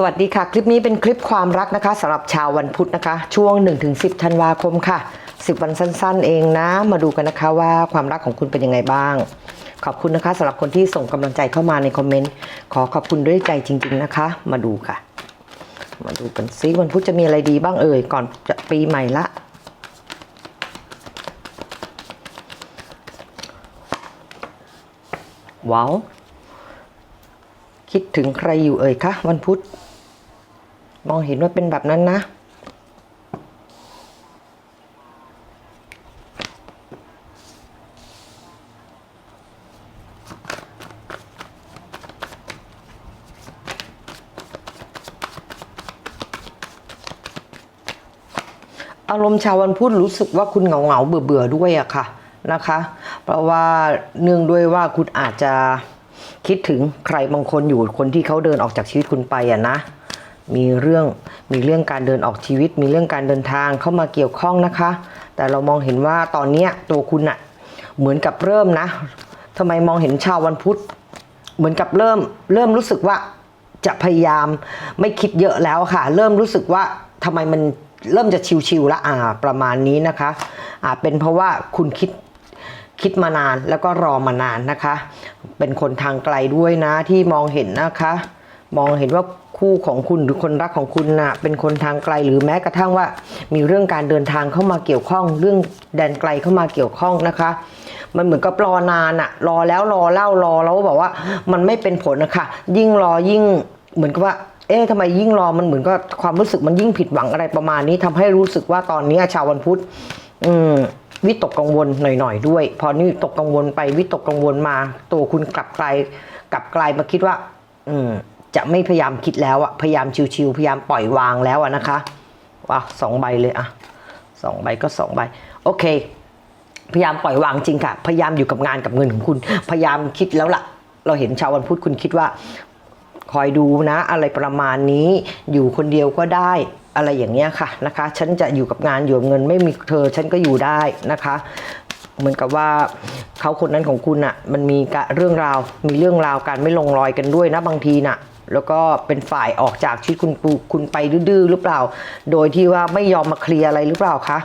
สวัสดีค่ะ คลิปนี้เป็นคลิปความรักนะคะสำหรับชาววันพุธนะคะ ช่วง 1-10 ธันวาคมค่ะ 10 วันสั้นๆ เองนะ มาดูกันนะคะว่าความรักของคุณเป็นยังไงบ้าง ขอบคุณนะคะสำหรับคนที่ส่งกำลังใจเข้ามาในคอมเมนต์ขอขอบคุณด้วยใจจริง ๆนะคะ มาดูค่ะ มาดูกันซิวันพุธจะมีอะไรดีบ้างเอ่ยก่อนจะปีใหม่ละว้าวคิดถึงใครอยู่เอ่ยคะวันพุธ มองเห็นว่าเป็นแบบนั้นนะอารมณ์ชาววันพุธรู้สึกว่าคุณเหงาเหงาเบื่อเบื่อด้วยอะค่ะนะคะ เพราะว่าเนื่องด้วยว่าคุณอาจจะคิดถึงใครบางคนอยู่คนที่เขาเดินออกจากชีวิตคุณไปอะนะ มีเรื่องมีเรื่องการเดินออกชีวิต มีเรื่องการเดินทางเข้ามาเกี่ยวข้องนะคะ แต่เรามองเห็นว่าตอนนี้ตัวคุณอะเหมือนกับเริ่มนะทำไมมองเห็นชาววันพุธ เหมือนกับเริ่มเริ่มรู้สึกว่าจะพยายามไม่คิดเยอะแล้วค่ะ เริ่มรู้สึกว่าทำไมมันเริ่มจะชิวๆละอ่าประมาณนี้นะคะอ่าเป็นเพราะว่าคุณคิดคิดมานานแล้วก็รอมานานนะคะ เป็นคนทางไกลด้วยนะที่มองเห็นนะคะ มองเห็นว่าคู่ของคุณหรือคนรักของคุณน่ะเป็นคนทางไกลหรือแม้กระทั่งว่า มีเรื่องการเดินทางเข้ามาเกี่ยวข้อง เรื่องแดนไกลเข้ามาเกี่ยวข้องนะคะ มันเหมือนกับรอนานอะรอแล้วรอเล่ารอแล้วบอกว่ามันไม่เป็นผลนะคะยิ่งรอยิ่งเหมือนกับว่าเอ๊ะทำไมยิ่งรอมันเหมือนกับความรู้สึกมันยิ่งผิดหวังอะไรประมาณนี้ทำให้รู้สึกว่าตอนนี้ชาววันพุธอืมวิตกกังวลหน่อยๆด้วย พอนี่ตกกังวลไปวิตกกังวลมา ตัวคุณกลับกลายกลับกลายมาคิดว่า อืม จะไม่พยายามคิดแล้วอะพยายามชิวๆพยายามปล่อยวางแล้วอะนะคะว้าสองใบเลยอะสองใบก็สองใบโอเค พยายามปล่อยวางจริงค่ะ พยายามอยู่กับงานกับเงินของคุณ พยายามคิดแล้วล่ะ เราเห็นชาววันพุธคุณคิดว่า คอยดูนะ อะไรประมาณนี้อยู่คนเดียวก็ได้อะไรอย่างเงี้ยค่ะนะคะ ฉันจะอยู่กับงานอยู่กับเงินไม่มีเธอฉันก็อยู่ได้นะคะเหมือนกับว่าเขาคนนั้นของคุณอะ่ะมันมีเรื่องราวมีเรื่องราวการไม่ลงรอยกันด้วยนะบางทีน่ะ แล้วก็เป็นฝ่ายออกจากชีวิตคุณคุณไปดื้อหรือเปล่า โดยที่ว่าไม่ยอมมาเคลียร์อะไรหรือเปล่าคะ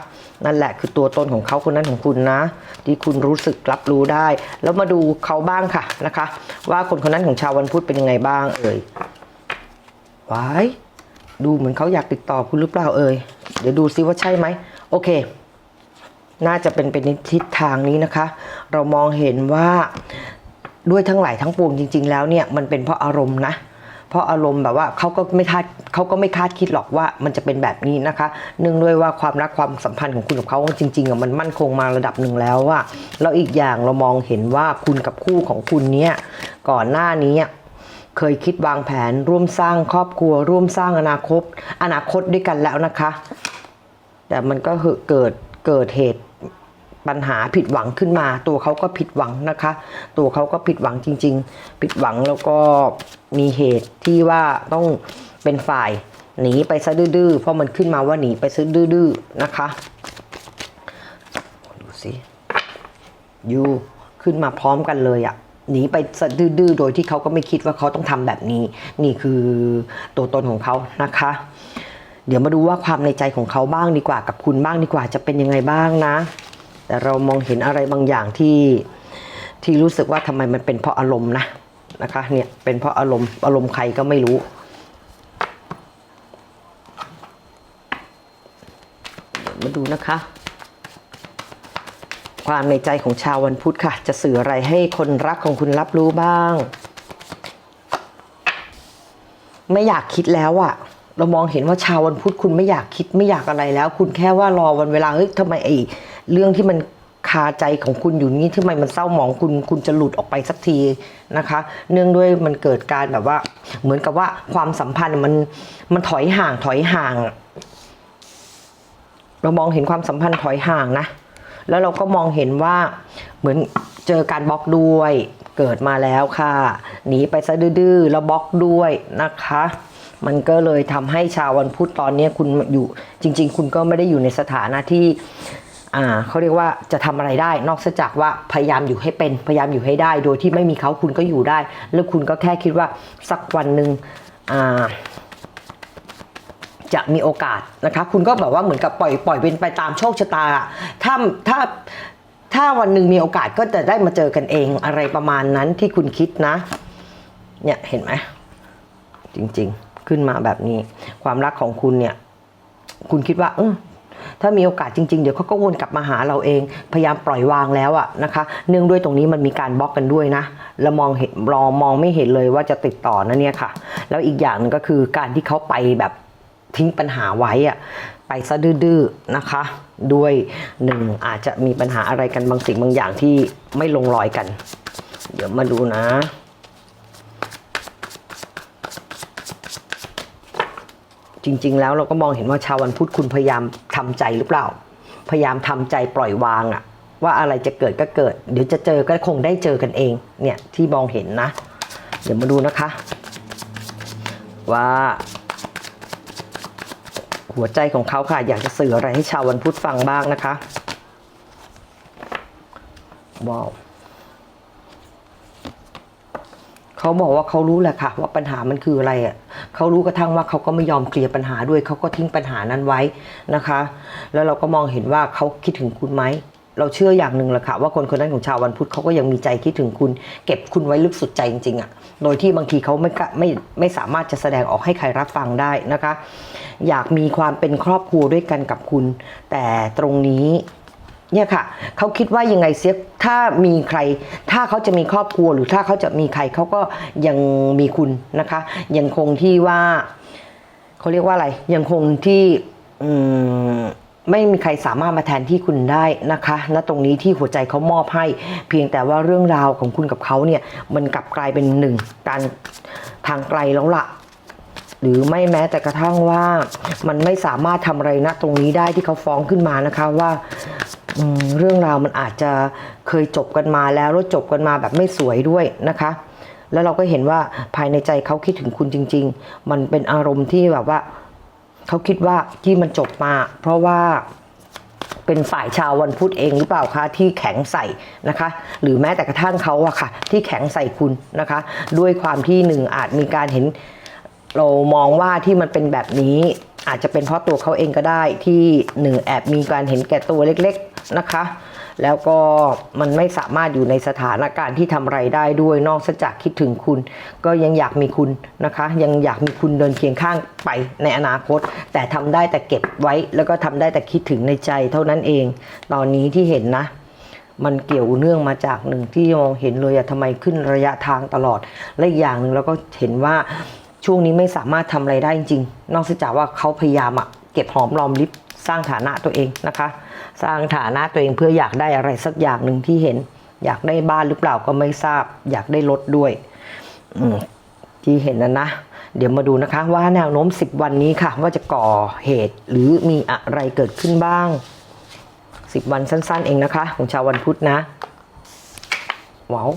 นั่นแหละคือตัวตนของเขาคนนั้นของคุณนะ ที่คุณรู้สึกรับรู้ได้ แล้วมาดูเขาบ้างค่ะนะคะ ว่าคนคนนั้นของชาววันพุธเป็นยังไงบ้างเอ่ยว้ายดูเหมือนเขาอยากติดต่อคุณหรือเปล่าเอ่ยเดี๋ยวดูซิว่าใช่ไหมโอเค น่าจะเป็นเป็นทิศทางนี้นะคะ เรามองเห็นว่าด้วยทั้งหลายทั้งปวงจริง ๆ แล้วเนี่ยมันเป็นเพราะอารมณ์นะ เพราะอารมณ์แบบว่าเขาก็ไม่คาดเขาก็ไม่คาดคิดหรอกว่ามันจะเป็นแบบนี้นะคะ เนื่องด้วยว่าความรักความสัมพันธ์ของคุณกับเขาจริงๆอะมันมั่นคงมาระดับหนึ่งแล้วว่าแล้วอีกอย่างเรามองเห็นว่าคุณกับคู่ของคุณเนี่ยก่อนหน้านี้เคยคิดวางแผนร่วมสร้างครอบครัว ร่วมสร้างอนาคต อนาคตด้วยกันแล้วนะคะ แต่มันก็เกิดเกิดเหตุ ปัญหาผิดหวังขึ้นมา ตัวเขาก็ผิดหวังนะคะ ตัวเขาก็ผิดหวังจริง ๆ ผิดหวังแล้วก็มีเหตุที่ว่าต้องเป็นฝ่ายหนีไปซะดื้อๆเพราะมันขึ้นมาว่าหนีไปซะดื้อๆนะคะดูสิยูขึ้นมาพร้อมกันเลยอะ่ะหนีไปสะดื้อๆโดยที่เขาก็ไม่คิดว่าเขาต้องทำแบบนี้ นี่คือตัวตนของเขานะคะ เดี๋ยวมาดูว่าความในใจของเขาบ้างดีกว่ากับคุณบ้างดีกว่าจะเป็นยังไงบ้างนะ แต่เรามองเห็นอะไรบางอย่างที่ที่รู้สึกว่าทำไมมันเป็นเพราะอารมณ์นะนะคะเนี่ยเป็นเพราะอารมณ์อารมณ์ใครก็ไม่รู้ มาดูนะคะ ความในใจของชาววันพุธค่ะ จะสื่ออะไรให้คนรักของคุณรับรู้บ้าง ไม่อยากคิดแล้วอะเรามองเห็นว่าชาววันพุธคุณไม่อยากคิดไม่อยากอะไรแล้ว คุณแค่ว่ารอวันเวลาเฮ้ยทำไมไอ้ เรื่องที่มันคาใจของคุณอยู่นี้ทำไมมันเศร้าหมองคุณคุณจะหลุดออกไปสักทีนะคะ เนื่องด้วยมันเกิดการแบบว่า เหมือนกับว่าความสัมพันธ์มันมันถอยห่างถอยห่าง เรามองเห็นความสัมพันธ์ถอยห่างนะ แล้วเราก็มองเห็นว่าเหมือนเจอการบล็อกด้วยเกิดมาแล้วค่ะหนีไปซะดื้อๆแล้วบล็อกด้วยนะคะ มันก็เลยทำให้ชาววันพุธตอนนี้คุณอยู่จริง ๆ คุณก็ไม่ได้อยู่ในสถานะที่ อ่าเขาเรียกว่าจะทำอะไรได้ นอกจากว่าพยายามอยู่ให้เป็นพยายามอยู่ให้ได้ โดยที่ไม่มีเขาคุณก็อยู่ได้ แล้วคุณก็แค่คิดว่าสักวันหนึ่งอ่าจะมีโอกาสนะคะคุณก็แบบว่าเหมือนกับปล่อยปล่อยเป็นไปตามโชคชะตาถ้าถ้าถ้าวันหนึ่งมีโอกาสก็จะได้มาเจอกันเองอะไรประมาณนั้นที่คุณคิดนะ เนี่ยเห็นไหมจริง ๆ ขึ้นมาแบบนี้ ความรักของคุณเนี่ย คุณคิดว่า เออ ถ้ามีโอกาสจริง ๆ เดี๋ยวเขาก็วนกลับมาหาเราเอง พยายามปล่อยวางแล้วอะนะคะเนื่องด้วยตรงนี้มันมีการบล็อกกันด้วยนะแล้วมองเห็นรอมองไม่เห็นเลยว่าจะติดต่อนะเนี่ยค่ะ แล้วอีกอย่างหนึงก็คือการที่เขาไปแบบทิ้งปัญหาไว้อะไปซะดื้อๆนะคะ ด้วยหนึ่งอาจจะมีปัญหาอะไรกันบางสิ่งบางอย่างที่ไม่ลงรอยกัน เดี๋ยวมาดูนะ จริง ๆ แล้วเราก็มองเห็นว่าชาววันพุธคุณพยายามทำใจหรือเปล่า พยายามทำใจปล่อยวางอะว่าอะไรจะเกิดก็เกิด เดี๋ยวจะเจอก็คงได้เจอกันเองเนี่ยที่มองเห็นนะ เดี๋ยวมาดูนะคะ ว่า หัวใจของเขาค่ะ อยากจะสื่ออะไรให้ชาววันพุธฟังบ้างนะคะว้าวเขาบอกว่าเขารู้แหละค่ะ ว่าปัญหามันคืออะไรอะ เขารู้กระทั่งว่าเขาก็ไม่ยอมเคลียร์ปัญหาด้วยเขาก็ทิ้งปัญหานั้นไว้นะคะ แล้วเราก็มองเห็นว่าเขาคิดถึงคุณไหมเราเชื่ออย่างหนึ่งแหละค่ะว่าคนคนนั้นของชาววันพุธเขาก็ยังมีใจคิดถึงคุณ เก็บคุณไว้ลึกสุดใจจริงๆอะโดยที่บางทีเขาไม่ก็ไม่ไม่สามารถจะแสดงออกให้ใครรับฟังได้นะคะ อยากมีความเป็นครอบครัวด้วยกันกับคุณ แต่ตรงนี้ เนี่ยค่ะเขาคิดว่ายังไงเสียถ้ามีใคร ถ้าเขาจะมีครอบครัวหรือถ้าเขาจะมีใครเขาก็ยังมีคุณนะคะ ยังคงที่ว่าเขาเรียกว่าอะไร ยังคงที่ไม่มีใครสามารถมาแทนที่คุณได้นะคะณตรงนี้ที่หัวใจเขามอบให้ เพียงแต่ว่าเรื่องราวของคุณกับเขาเนี่ย มันกลับกลายเป็นหนึ่งการทางไกลแล้วล่ะหรือไม่แม้แต่กระทั่งว่ามันไม่สามารถทำอะไรณตรงนี้ได้ที่เขาฟ้องขึ้นมานะคะว่า เรื่องราวมันอาจจะเคยจบกันมาแล้วแล้วจบกันมาแบบไม่สวยด้วยนะคะ แล้วเราก็เห็นว่าภายในใจเขาคิดถึงคุณจริง ๆ มันเป็นอารมณ์ที่แบบว่าเขาคิดว่าที่มันจบมา เพราะว่าเป็นฝ่ายชาววันพุธเองหรือเปล่าคะที่แข็งใส่นะคะ หรือแม้แต่กระทั่งเขาอะค่ะ ที่แข็งใส่คุณนะคะ ด้วยความที่หนึ่งอาจมีการเห็น เรามองว่าที่มันเป็นแบบนี้อาจจะเป็นเพราะตัวเขาเองก็ได้ที่หนึ่งแอบมีการเห็นแก่ตัวเล็ก นะคะ แล้วก็มันไม่สามารถอยู่ในสถานการณ์ที่ทำไรได้ด้วยนอกจากคิดถึงคุณ ก็ยังอยากมีคุณนะคะ ยังอยากมีคุณเดินเคียงข้างไปในอนาคต แต่ทำได้แต่เก็บไว้แล้วก็ทำได้แต่คิดถึงในใจเท่านั้นเอง ตอนนี้ที่เห็นนะมันเกี่ยวเนื่องมาจากหนึ่งที่มองเห็นเลยอะทำไมขึ้นระยะทางตลอด และอีกอย่างหนึ่งเราก็เห็นว่าช่วงนี้ไม่สามารถทำอะไรได้จริง นอกจากว่าเขาพยายามอะเก็บหอมรอมริบสร้างฐานะตัวเองนะคะ สร้างฐานะตัวเองเพื่ออยากได้อะไรสักอย่างหนึ่งที่เห็น อยากได้บ้านหรือเปล่าก็ไม่ทราบ อยากได้รถด้วยอืมที่เห็นนะนะเดี๋ยวมาดูนะคะว่าแนวโน้ม 10 วันนี้ค่ะ ว่าจะก่อเหตุหรือมีอะไรเกิดขึ้นบ้าง 10 วันสั้น ๆ เองนะคะ ของชาววันพุธนะว้าว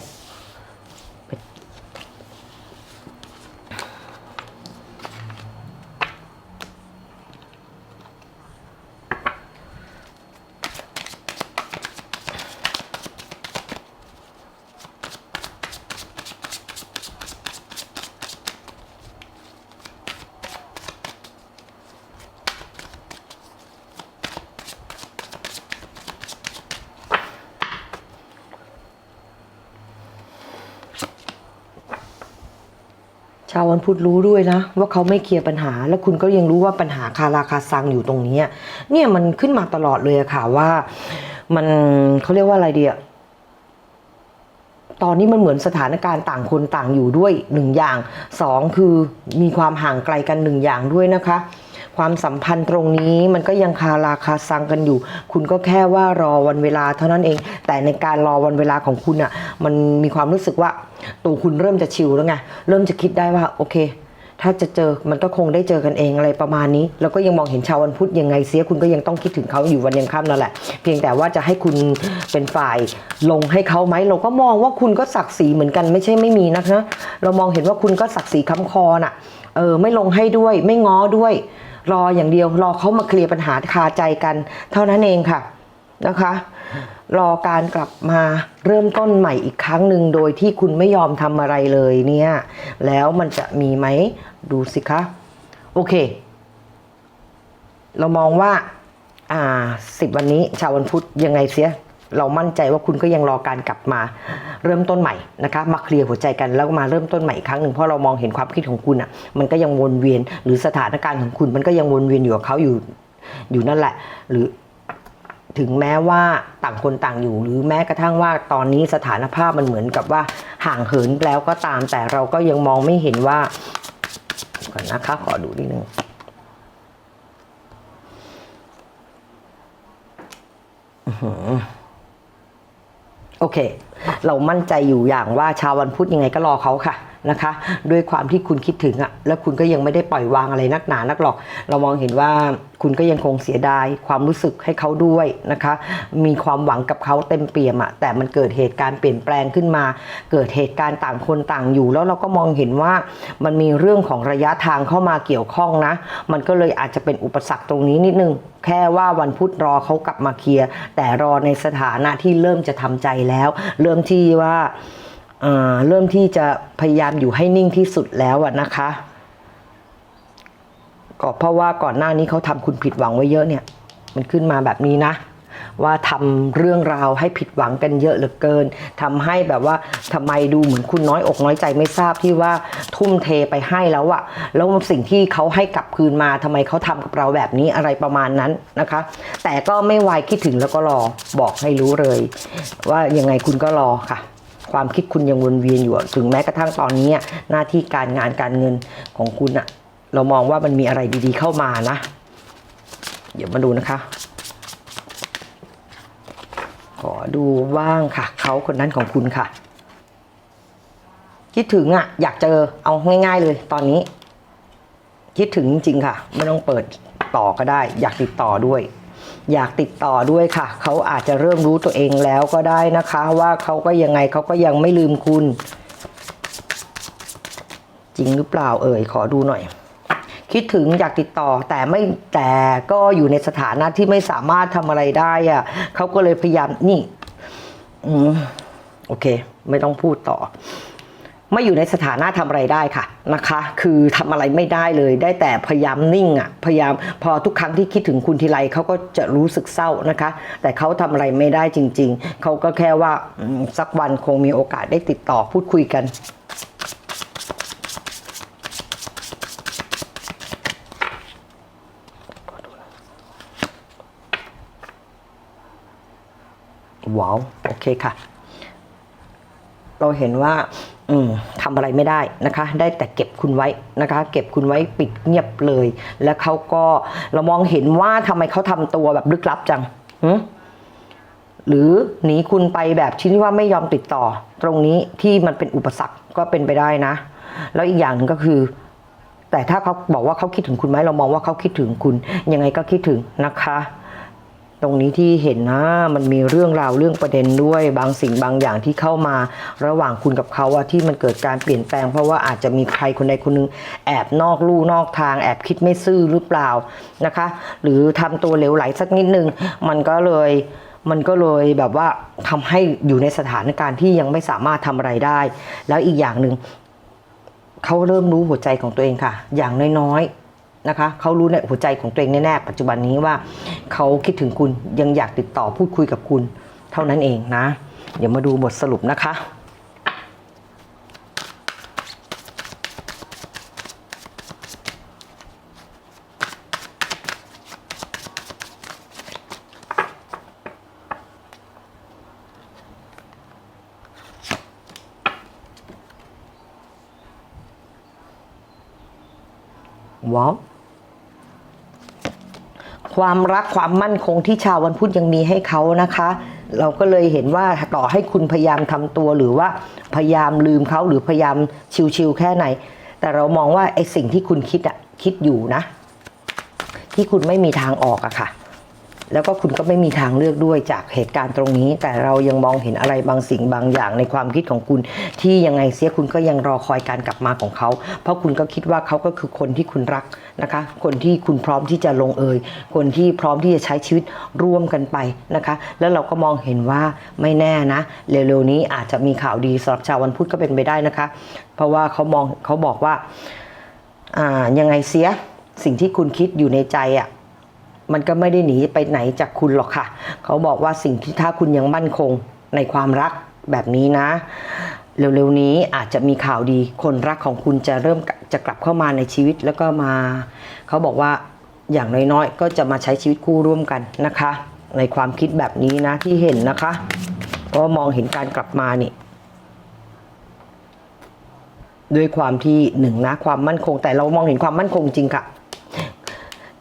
ชาววันพุธรู้ด้วยนะ ว่าเขาไม่เคลียร์ปัญหา แล้วคุณก็ยังรู้ว่าปัญหาคาราคาซังอยู่ตรงนี้เนี่ยมันขึ้นมาตลอดเลยอะค่ะว่า มันเขาเรียกว่าอะไรเดียตอนนี้มันเหมือนสถานการณ์ต่างคนต่างอยู่ด้วยหนึ่งอย่างสองคือมีความห่างไกลกันหนึ่งอย่างด้วยนะคะ ความสัมพันธ์ตรงนี้มันก็ยังคาราคาซังกันอยู่ คุณก็แค่ว่ารอวันเวลาเท่านั้นเอง แต่ในการรอวันเวลาของคุณอะ่ะ มันมีความรู้สึกว่าตัวคุณเริ่มจะชิลแล้วไง เริ่มจะคิดได้ว่าโอเค ถ้าจะเจอมันก็คงได้เจอกันเองอะไรประมาณนี้ แล้วก็ยังมองเห็นชาววันพุธยังไงเสียคุณก็ยังต้องคิดถึงเขาอยู่วันยังค่ำนั่นแหละ เพียงแต่ว่าจะให้คุณเป็นฝ่ายลงให้เขาไหมเราก็มองว่าคุณก็ศักดิ์ศรีเหมือนกันไม่ใช่ไม่มีนะคะเรามองเห็นว่าคุณก็ศักดิ์ศรีค้ำคอน่ะเออไม่ลงให้ด้วยไม่ง้อด้วย รออย่างเดียวรอเขามาเคลียร์ปัญหาคาใจกัน เท่านั้นเองค่ะนะคะ รอการกลับมาเริ่มต้นใหม่อีกครั้งหนึ่งโดยที่คุณไม่ยอมทำอะไรเลยเนี่ย แล้วมันจะมีไหมดูสิคะ โอเค เรามองว่า อ่าสิบวันนี้ชาววันพุธยังไงเสีย เรามั่นใจว่าคุณก็ยังรอการกลับมาเริ่มต้นใหม่นะคะมาเคลียร์หัวใจกันแล้วมาเริ่มต้นใหม่อีกครั้งหนึ่งเพราะเรามองเห็นความคิดของคุณอะมันก็ยังวนเวียน หรือสถานการณ์ของคุณมันก็ยังวนเวียนอยู่กับเขาอยู่อยู่นั่นแหละ หรือถึงแม้ว่าต่างคนต่างอยู่ หรือแม้กระทั่งว่าตอนนี้สถานภาพมันเหมือนกับว่าห่างเหินแล้วก็ตาม แต่เราก็ยังมองไม่เห็นว่าก่อนนะคะขอดูนิดนึงอือ โอเค เรามั่นใจอยู่อย่างว่าชาววันพุธยังไงก็รอเขาค่ะนะคะ ด้วยความที่คุณคิดถึงอะ่ะแล้วคุณก็ยังไม่ได้ปล่อยวางอะไรนักหนานักหรอก เรามองเห็นว่าคุณก็ยังคงเสียดายความรู้สึกให้เขาด้วยนะคะ มีความหวังกับเขาเต็มเปี่ยมอะ่ะแต่มันเกิดเหตุการณ์เปลี่ยนแปลงขึ้นมา เกิดเหตุการณ์ต่างคนต่างอยู่ แล้วเราก็มองเห็นว่ามันมีเรื่องของระยะทางเข้ามาเกี่ยวข้องนะ มันก็เลยอาจจะเป็นอุปสรรคตรงนี้นิดนึง แค่ว่าวันพุธรอเขากลับมาเคลียร์ แต่รอในสถานะที่เริ่มจะทำใจแล้ว เริ่มที่ว่า เริ่มที่จะพยายามอยู่ให้นิ่งที่สุดแล้วนะคะ ก็เพราะว่าก่อนหน้านี้เขาทำคุณผิดหวังไว้เยอะเนี่ย มันขึ้นมาแบบนี้นะว่าทำเรื่องราวให้ผิดหวังกันเยอะเหลือเกินทำให้แบบว่าทำไมดูเหมือนคุณน้อยอกน้อยใจไม่ทราบที่ว่าทุ่มเทไปให้แล้วอะแล้วสิ่งที่เขาให้กลับคืนมาทำไมเขาทำกับเราแบบนี้อะไรประมาณนั้นนะคะ แต่ก็ไม่ไวคิดถึงแล้วก็รอบอกให้รู้เลย ว่ายังไงคุณก็รอค่ะ ความคิดคุณยังวนเวียนอยู่ถึงแม้กระทั่งตอนนี้หน้าที่การงานการเงินของคุณอะเรามองว่ามันมีอะไรดีๆเข้ามานะ เดี๋ยวมาดูนะคะ ขอดูบ้างค่ะ เขาคนนั้นของคุณค่ะ คิดถึงอะอยากเจอเอาง่าย ๆ เลยตอนนี้ คิดถึงจริงๆค่ะ ไม่ต้องเปิดต่อก็ได้ อยากติดต่อด้วย อยากติดต่อด้วยค่ะ เขาอาจจะเริ่มรู้ตัวเองแล้วก็ได้นะคะ ว่าเขาก็ยังไงเขาก็ยังไม่ลืมคุณ จริงหรือเปล่าเอ่ยขอดูหน่อย คิดถึงอยากติดต่อแต่ไม่แต่ก็อยู่ในสถานะที่ไม่สามารถทำอะไรได้อะเขาก็เลยพยายามนี่ อืมโอเค ไม่ต้องพูดต่อ ไม่อยู่ในสถานะทำอะไรได้ค่ะนะคะ คือทำอะไรไม่ได้เลย ได้แต่พยายามนิ่งอะพยายามพอทุกครั้งที่คิดถึงคุณทีไรเขาก็จะรู้สึกเศร้านะคะ แต่เขาทำอะไรไม่ได้จริง ๆ เขาก็แค่ว่าอืมสักวันคงมีโอกาสได้ติดต่อพูดคุยกันว้าว โอเคค่ะ เราเห็นว่าอืมทำอะไรไม่ได้นะคะ ได้แต่เก็บคุณไว้นะคะ เก็บคุณไว้ปิดเงียบเลย แล้วเขาก็เรามองเห็นว่าทำไมเขาทำตัวแบบลึกลับจังหึหรือหนีคุณไปแบบที่ว่าไม่ยอมติดต่อ ตรงนี้ที่มันเป็นอุปสรรคก็เป็นไปได้นะ แล้วอีกอย่างหนึ่งก็คือ แต่ถ้าเขาบอกว่าเขาคิดถึงคุณไหมเรามองว่าเขาคิดถึงคุณ ยังไงก็คิดถึงนะคะ ตรงนี้ที่เห็นนะมันมีเรื่องราวเรื่องประเด็นด้วย บางสิ่งบางอย่างที่เข้ามาระหว่างคุณกับเขาอะที่มันเกิดการเปลี่ยนแปลง เพราะว่าอาจจะมีใครคนใดคนหนึงแอบนอกลู่นอกทาง แอบคิดไม่ซื่อหรือเปล่านะคะ หรือทำตัวเหลวไหลสักนิดนึง มันก็เลยมันก็เลยแบบว่าทำให้อยู่ในสถานการณ์ที่ยังไม่สามารถทำอะไรได้ แล้วอีกอย่างหนึ่งเขาเริ่มรู้หัวใจของตัวเองค่ะ อย่างน้อยๆ นะคะเขารู้ในหัวใจของตัวเองแน่ๆปัจจุบันนี้ว่าเขาคิดถึงคุณยังอยากติดต่อพูดคุยกับคุณ เท่านั้นเองนะ เดี๋ยวมาดูบทสรุปนะคะว้าว ความรักความมั่นคงที่ชาววันพุธยังมีให้เขานะคะ เราก็เลยเห็นว่าต่อให้คุณพยายามทำตัวหรือว่าพยายามลืมเขาหรือพยายามชิวๆแค่ไหน แต่เรามองว่าไอ้สิ่งที่คุณคิดอะคิดอยู่นะ ที่คุณไม่มีทางออกอะค่ะ แล้วก็คุณก็ไม่มีทางเลือกด้วยจากเหตุการณ์ตรงนี้ แต่เรายังมองเห็นอะไรบางสิ่งบางอย่างในความคิดของคุณ ที่ยังไงเสียคุณก็ยังรอคอยการกลับมาของเขา เพราะคุณก็คิดว่าเขาก็คือคนที่คุณรักนะคะ คนที่คุณพร้อมที่จะลงเอยคนที่พร้อมที่จะใช้ชีวิตร่วมกันไปนะคะ แล้วเราก็มองเห็นว่าไม่แน่นะเร็วๆนี้อาจจะมีข่าวดีสำหรับชาววันพุธก็เป็นไปได้นะคะ เพราะว่าเขามองเขาบอกว่าอ่ายังไงเสียสิ่งที่คุณคิดอยู่ในใจอะ มันก็ไม่ได้หนีไปไหนจากคุณหรอกค่ะ เขาบอกว่าสิ่งที่ถ้าคุณยังมั่นคงในความรักแบบนี้นะ เร็วๆนี้อาจจะมีข่าวดี คนรักของคุณจะเริ่มจะกลับเข้ามาในชีวิตแล้วก็มา เขาบอกว่าอย่างน้อยๆ ก็จะมาใช้ชีวิตคู่ร่วมกันนะคะ ในความคิดแบบนี้นะที่เห็นนะคะ เพราะมองเห็นการกลับมานี่ด้วยความที่หนึ่งนะความมั่นคง แต่เรามองเห็นความมั่นคงจริงค่ะ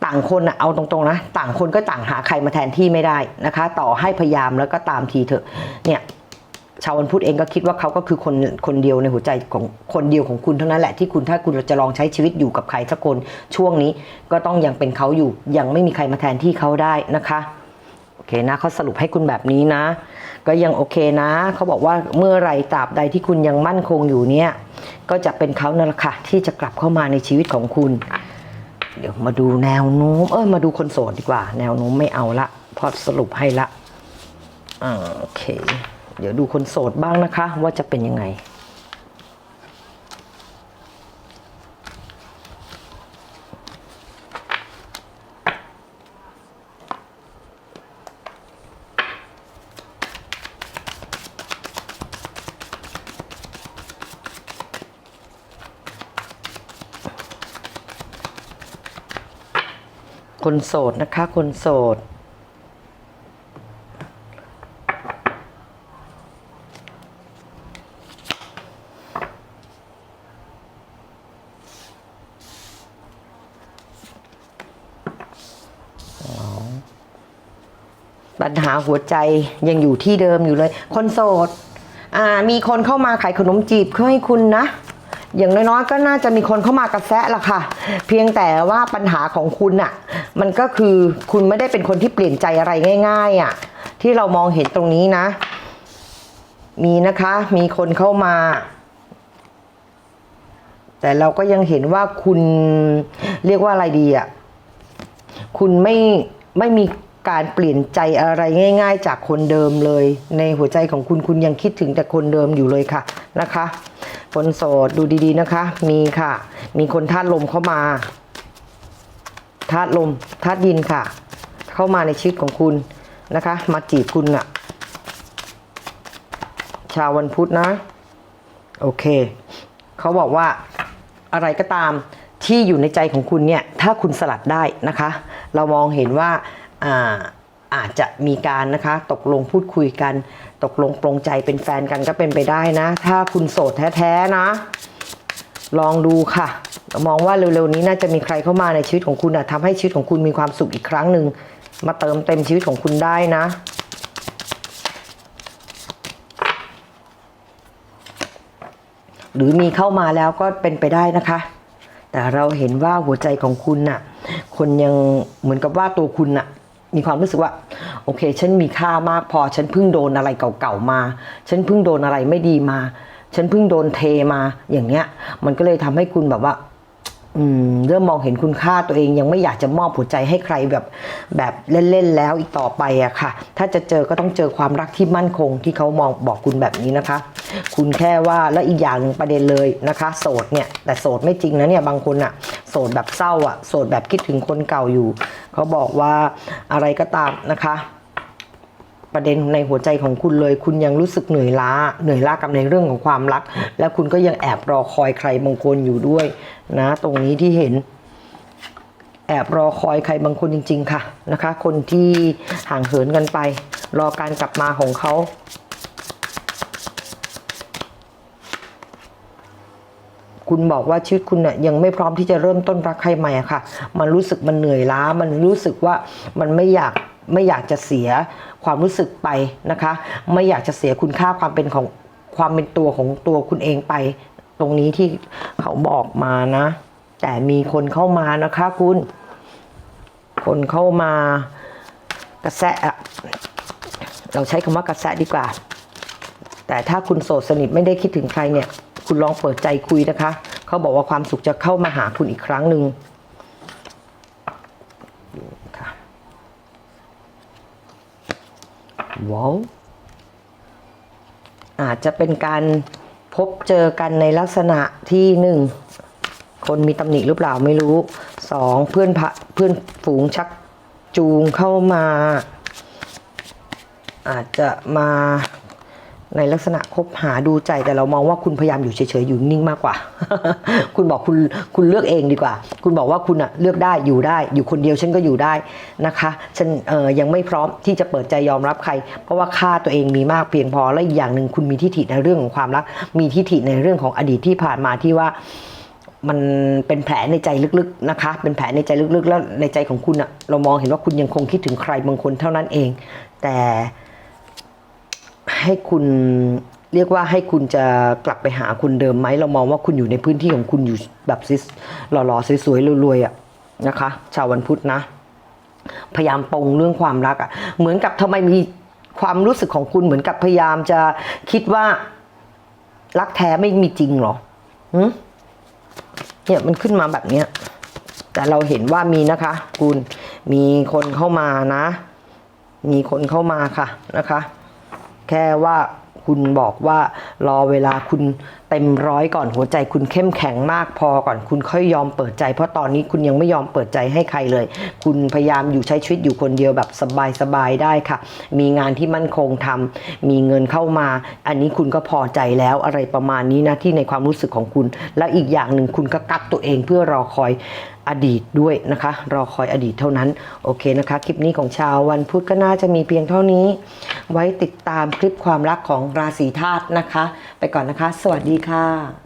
ต่างคนอะเอาตรงๆนะต่างคนก็ต่างหาใครมาแทนที่ไม่ได้นะคะ ต่อให้พยายามแล้วก็ตามทีเถอะเนี่ยชาววันพุธเองก็คิดว่าเขาก็คือคนคนเดียวในหัวใจของคนเดียวของคุณเท่านั้นแหละที่คุณถ้าคุณจะลองใช้ชีวิตอยู่กับใครสักคนช่วงนี้ก็ต้องยังเป็นเขาอยู่ยังไม่มีใครมาแทนที่เขาได้นะคะโอเคนะเขาสรุปให้คุณแบบนี้นะ ก็ยังโอเคนะเขาบอกว่าเมื่อไรตราบใดที่คุณยังมั่นคงอยู่เนี่ยก็จะเป็นเขานั่นแหละค่ะที่จะกลับเข้ามาในชีวิตของคุณ เดี๋ยวมาดูแนวโน้ม เออมาดูคนโสดดีกว่า แนวโน้มไม่เอาละพอสรุปให้ละอ่าโอเค เดี๋ยวดูคนโสดบ้างนะคะ ว่าจะเป็นยังไง คนโสดนะคะ คนโสด ปัญหาหัวใจยังอยู่ที่เดิมอยู่เลย คนโสด อ่า มีคนเข้ามาขายขนมจีบให้คุณนะ อย่างน้อยๆ ก็น่าจะมีคนเข้ามากระแซะละค่ะ เพียงแต่ว่าปัญหาของคุณอะมันก็คือคุณไม่ได้เป็นคนที่เปลี่ยนใจอะไรง่าย ๆอะที่เรามองเห็นตรงนี้นะ มีนะคะมีคนเข้ามา แต่เราก็ยังเห็นว่าคุณเรียกว่าอะไรดีอะคุณไม่ไม่มีการเปลี่ยนใจอะไรง่าย ๆ จากคนเดิมเลย ในหัวใจของคุณคุณยังคิดถึงแต่คนเดิมอยู่เลยค่ะนะคะ คนโสดดูดีๆนะคะ มีค่ะ มีคนธาตุลมเข้ามาธาตุลมธาตุดินค่ะ เข้ามาในชีวิตของคุณนะคะ มาจีบคุณอะชาววันพุธนะ โอเค เขาบอกว่าอะไรก็ตามที่อยู่ในใจของคุณเนี่ย ถ้าคุณสลัดได้นะคะ เรามองเห็นว่าอาอาจจะมีการนะคะ ตกลงพูดคุยกัน ตกลงปรงใจเป็นแฟนกันก็เป็นไปได้นะ ถ้าคุณโสดแท้ๆนะ ลองดูค่ะ มองว่าเร็วๆนี้น่าจะมีใครเข้ามาในชีวิตของคุณอะทำให้ชีวิตของคุณมีความสุขอีกครั้งหนึ่งมาเติมเต็มชีวิตของคุณได้นะหรือมีเข้ามาแล้วก็เป็นไปได้นะคะ แต่เราเห็นว่าหัวใจของคุณน่ะ คนยังเหมือนกับว่าตัวคุณน่ะ มีความรู้สึกว่า โอเค ฉันมีค่ามากพอ ฉันเพิ่งโดนอะไรเก่าๆมา ฉันเพิ่งโดนอะไรไม่ดีมา ฉันเพิ่งโดนเทมาอย่างเงี้ย มันก็เลยทำให้คุณแบบว่า อืมเริ่มมองเห็นคุณค่าตัวเองยังไม่อยากจะมอบหัวใจให้ใครแบบแบบเล่นๆแล้วอีกต่อไปอะค่ะ ถ้าจะเจอก็ต้องเจอความรักที่มั่นคงที่เขามองบอกคุณแบบนี้นะคะ คุณแค่ว่าแล้วอีกอย่างหนึ่งประเด็นเลยนะคะ โสดเนี่ยแต่โสดไม่จริงนะเนี่ยบางคนอะโสดแบบเศร้าอะโสดแบบคิดถึงคนเก่าอยู่ เขาบอกว่าอะไรก็ตามนะคะ ประเด็นในหัวใจของคุณเลย คุณยังรู้สึกเหนื่อยล้า เหนื่อยล้ากับในเรื่องของความรัก และคุณก็ยังแอบรอคอยใครบางคนอยู่ด้วยนะ ตรงนี้ที่เห็น แอบรอคอยใครบางคนจริง ๆ ค่ะนะคะ คนที่ห่างเหินกันไป รอการกลับมาของเขาคุณบอกว่าชีวิตคุณเนี่ยยังไม่พร้อมที่จะเริ่มต้นรักใครใหม่อะค่ะ มันรู้สึกมันเหนื่อยล้า มันรู้สึกว่ามันไม่อยาก ไม่อยากจะเสียความรู้สึกไปนะคะ ไม่อยากจะเสียคุณค่าความเป็นของความเป็นตัวของตัวคุณเองไป ตรงนี้ที่เขาบอกมานะ แต่มีคนเข้ามานะคะคุณ คนเข้ามากระแสอะเราใช้คำว่ากระแสดีกว่า แต่ถ้าคุณโสดสนิทไม่ได้คิดถึงใครเนี่ย คุณลองเปิดใจคุยนะคะ เขาบอกว่าความสุขจะเข้ามาหาคุณอีกครั้งหนึ่งค่ะ ว้าวอาจจะเป็นการพบเจอกันในลักษณะที่หนึ่งคนมีตำหนิหรือเปล่าไม่รู้สองเพื่อนพะเพื่อนฝูงชักจูงเข้ามา อาจจะมา ในลักษณะคบหาดูใจแต่เรามองว่าคุณพยายามอยู่เฉยๆอยู่นิ่งมากกว่า คุณบอกคุณคุณเลือกเองดีกว่า คุณบอกว่าคุณอะเลือกได้อยู่ได้ อยู่คนเดียวฉันก็อยู่ได้นะคะฉันเออยังไม่พร้อมที่จะเปิดใจยอมรับใคร เพราะว่าค่าตัวเองมีมากเพียงพอและอีกอย่างหนึ่งคุณมีทิฏฐิในเรื่องของความรัก มีทิฏฐิในเรื่องของอดีตที่ผ่านมาที่ว่ามันเป็นแผลในใจลึกๆนะคะ เป็นแผลในใจลึกๆ แล้วในใจของคุณอะเรามองเห็นว่าคุณยังคงคิดถึงใครบางคนเท่านั้นเอง แต่ ให้คุณเรียกว่าให้คุณจะกลับไปหาคุณเดิมไหมเรามองว่าคุณอยู่ในพื้นที่ของคุณอยู่แบบซิสหล่อๆสวยๆรวยๆอะนะคะ ชาววันพุธนะ พยายามปรงเรื่องความรักอะเหมือนกับทำไมมีความรู้สึกของคุณเหมือนกับพยายามจะคิดว่า รักแท้ไม่มีจริงหรอหึเนี่ยมันขึ้นมาแบบเนี้ยแต่เราเห็นว่ามีนะคะ คุณมีคนเข้ามานะ มีคนเข้ามาค่ะนะคะ แค่ว่าคุณบอกว่ารอเวลาคุณเต็มร้อยก่อนหัวใจคุณเข้มแข็งมากพอก่อนคุณค่อยยอมเปิดใจ เพราะตอนนี้คุณยังไม่ยอมเปิดใจให้ใครเลย คุณพยายามอยู่ใช้ชีวิตอยู่คนเดียวแบบสบายๆได้ค่ะ มีงานที่มั่นคงทำมีเงินเข้ามา อันนี้คุณก็พอใจแล้วอะไรประมาณนี้นะที่ในความรู้สึกของคุณ แล้วอีกอย่างหนึ่งคุณก็กักตัวเองเพื่อรอคอย อดีตด้วยนะคะ รอคอยอดีตเท่านั้น โอเคนะคะ คลิปนี้ของชาววันพุธก็น่าจะมีเพียงเท่านี้ ไว้ติดตามคลิปความรักของราศีธาตุนะคะ ไปก่อนนะคะ สวัสดีค่ะ